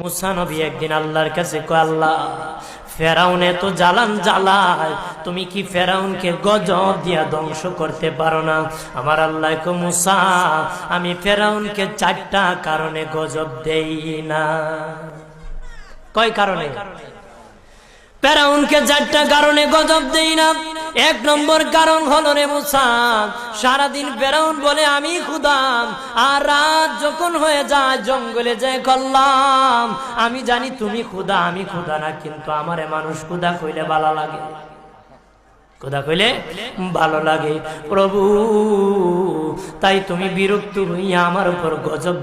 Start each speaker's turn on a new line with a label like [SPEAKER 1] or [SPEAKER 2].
[SPEAKER 1] মুসা নবী একদিন আল্লাহর কাছে কয়, আল্লাহ, ফেরাউনে তো জ্বালান জ্বালায়, তুমি কি ফেরাউনকে গজব দিয়া ধ্বংস করতে পারো না? আমার আল্লাহ কো মুসা, আমি ফেরাউনকে চারটা কারণে গজব দেই না। কয় কারণে? ফেরাউনকে চারটা কারণে গজব দেই না। এক নম্বর কারণ হলো রে মুসা, সারাদিন ফেরাউন বলে, আমি খুদাম আর রাত যখন হয়ে যায়, জঙ্গলে যায় করলাম। আমি জানি তুমি খুদা, আমি খুদা না, কিন্তু আমারে মানুষ খুদা কইলে ভালো লাগে। খুদা কইলে ভালো লাগে। প্রভু, তাই তুমি বিরক্ত হইয়া আমার উপর গজব